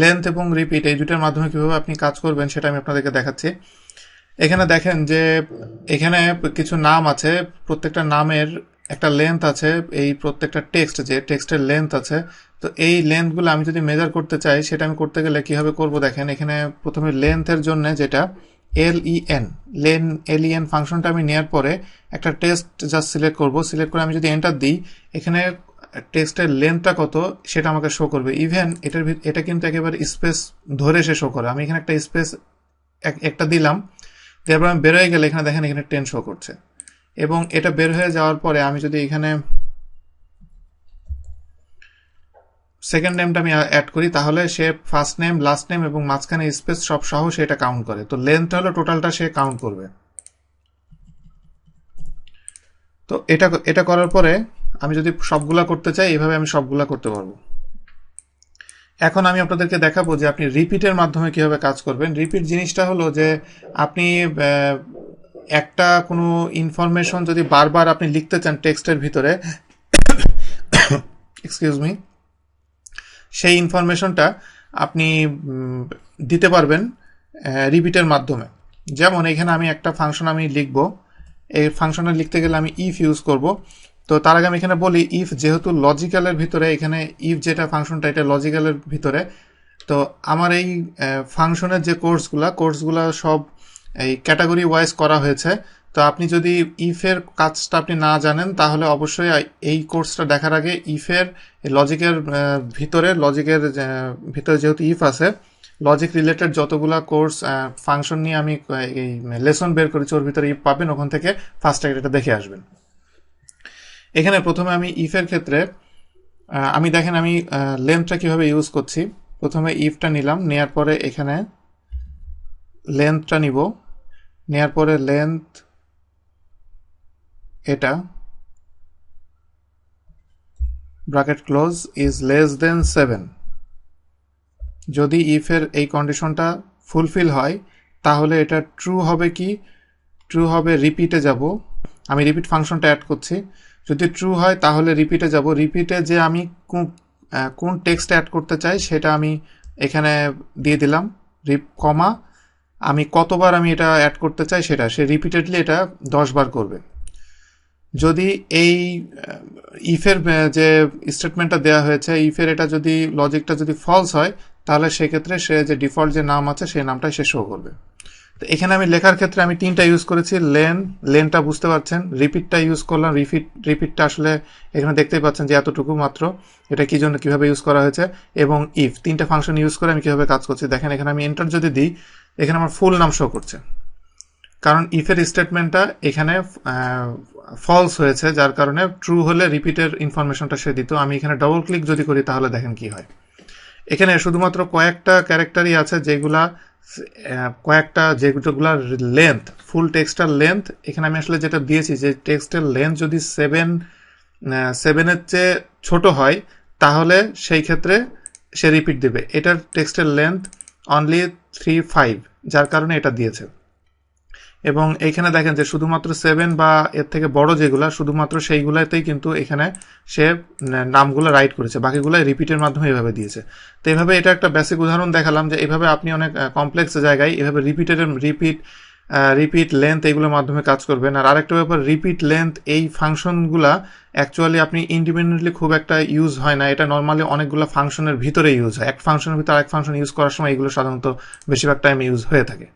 Length এবং repeat এই দুটার মাধ্যমে কীভাবে আপনি কাজ করবেন সেটা আমি আপনাদেরকে দেখাচ্ছি। এখানে দেখেন যে, এখানে কিছু নাম আছে, প্রত্যেকটা নামের একটা লেন্থ আছে, এই প্রত্যেকটা টেক্সট যে টেক্সটের লেন্থ আছে। তো এই লেন্থগুলো আমি যদি মেজার করতে চাই, সেটা আমি করতে গেলে কীভাবে করব? দেখেন, এখানে প্রথমে লেন্থের জন্য যেটা L E N len L E N ফাংশনটা আমি নেওয়ার পরে একটা টেক্সট জাস্ট সিলেক্ট করব। সিলেক্ট করে আমি যদি এন্টার দিই, এখানে টেক্সটের লেন্থটা কত, সেটা আমাকে শো করবে। ইভেন এটার এটা কিন্তু একেবারে স্পেস ধরে সে শো করে। আমি এখানে একটা স্পেস একটা দিলাম, তারপর আমি বের হয়ে গেলে এখানে দেখেন এখানে টেন শো করছে। এবং এটা বের হয়ে যাওয়ার পরে আমি যদি এখানে সেকেন্ড নেমটা আমি অ্যাড করি, তাহলে সে ফার্স্ট নেম লাস্ট নেম এবং মাঝখানে স্পেস সব সহ সে এটা কাউন্ট করে। তো লেন্থ হলো টোটালটা সে কাউন্ট করবে। তো এটা এটা করার পরে আমি যদি সবগুলা করতে চাই, এভাবে আমি সবগুলা করতে পারব। এখন আমি আপনাদেরকে দেখাবো যে আপনি রিপিটের মাধ্যমে কীভাবে কাজ করবেন। রিপিট জিনিসটা হলো যে আপনি একটা কোনো ইনফরমেশন যদি বারবার আপনি লিখতে চান টেক্সটের ভিতরে এক্সকিউজ মি সেই ইনফরমেশনটা আপনি দিতে পারবেন রিপিটের মাধ্যমে। যেমন এখানে আমি একটা ফাংশন আমি লিখব। এই ফাংশনে লিখতে গেলে আমি ইফ ইউজ করব। তো তার আগে আমি এখানে বলি ইফ যেহেতু লজিক্যালের ভিতরে, এখানে ইফ যেটা ফাংশনটা এটা লজিক্যালের ভিতরে। তো আমার এই ফাংশনের যে কোর্সগুলা কোর্সগুলা সব এই ক্যাটাগরি ওয়াইজ করা হয়েছে। তো আপনি যদি ইফের কাজটা আপনি না জানেন, তাহলে অবশ্যই এই কোর্সটা দেখার আগে ইফের লজিকের ভিতরে লজিকের ভিতরে যেহেতু ইফ আছে লজিক রিলেটেড যতগুলা কোর্স ফাংশন নিয়ে আমি এই লেসন বের করেছি, ওর ভিতরে ইফ পাবেন, ওখান থেকে ফার্স্ট এটা দেখে আসবেন। এখানে প্রথমে আমি ইফের ক্ষেত্রে আমি দেখেন আমি লেন্থটা কীভাবে ইউজ করছি। প্রথমে ইফটা নিলাম, নেয়ার পরে এখানে লেন্থটা নিব। নেয়ার পরে লেন্থ এটা bracket close is less than seven যদি ইফের এই কন্ডিশনটা ফুলফিল হয়, তাহলে এটা ট্রু হবে কি? ট্রু হবে রিপিটে যাব। আমি রিপিট ফাংশনটা অ্যাড করছি। যদি ট্রু হয়, তাহলে রিপিটে যাব। রিপিটে যে আমি কোন টেক্সট অ্যাড করতে চাই, সেটা আমি এখানে দিয়ে দিলাম। রিপ কমা আমি কতবার আমি এটা অ্যাড করতে চাই সেটা, সে রিপিটেডলি এটা দশ বার করবে। যদি এই ইফের যে স্টেটমেন্টটা দেওয়া হয়েছে ইফের এটা যদি লজিকটা যদি ফলস হয়, তাহলে সেক্ষেত্রে সে যে ডিফল্ট যে নাম আছে, সেই নামটাই সে শো করবে। তো এখানে আমি লেখার ক্ষেত্রে আমি তিনটা ইউজ করেছি লেন লেনটা বুঝতে পারছেন রিপিটটা ইউজ করলাম রিপিট রিপিটটা আসলে এখানে দেখতেই পাচ্ছেন যে এতটুকু মাত্র, এটা কি জন্য, কীভাবে ইউজ করা হয়েছে, এবং ইফ তিনটা ফাংশন ইউজ করে আমি কীভাবে কাজ করছি। দেখেন, এখানে আমি এন্টার যদি দিই, এখানে আমার ফুল নাম শো করছে। কারণ ইফের স্টেটমেন্টটা এখানে ফলস হয়েছে, যার কারণে ট্রু হলে রিপিটের ইনফরমেশনটা সে দিত। আমি এখানে ডবল ক্লিক যদি করি, তাহলে দেখেন কি হয়। এখানে শুধুমাত্র কয়েকটা ক্যারেক্টারই আছে যেগুলা কয়েকটা যেগুলোগুলার লেন্থ ফুল টেক্সটার লেন্থ এখানে আমি আসলে যেটা দিয়েছি যে টেক্সটের লেন্থ যদি সেভেন সেভেনের চেয়ে ছোট হয়, তাহলে সেই ক্ষেত্রে সে রিপিট দেবে। এটার টেক্সটের লেন্থ অনলি থ্রি ফাইভ যার কারণে এটা দিয়েছে। এবং এইখানে দেখেন যে শুধুমাত্র সেভেন বা এর থেকে বড় যেগুলো, শুধুমাত্র সেইগুলাতেই কিন্তু এখানে সে নামগুলো রাইট করেছে। বাকিগুলো রিপিটের মাধ্যমে এভাবে দিয়েছে। তো এইভাবে এটা একটা বেসিক উদাহরণ দেখালাম যে এভাবে আপনি অনেক কমপ্লেক্স জায়গায় এভাবে রিপিটের রিপিট রিপিট লেন্থ এইগুলোর মাধ্যমে কাজ করবেন। আর আরেকটা ব্যাপার রিপিট লেন্থ এই ফাংশনগুলা অ্যাকচুয়ালি আপনি ইন্ডিপেন্ডেন্টলি খুব একটা ইউজ হয় না। এটা নর্মালি অনেকগুলো ফাংশনের ভিতরে ইউজ হয়। এক ফাংশনের ভিতরে আরেক ফাংশন ইউজ করার সময় এগুলো সাধারণত বেশিরভাগ টাইম ইউজ হয়ে থাকে।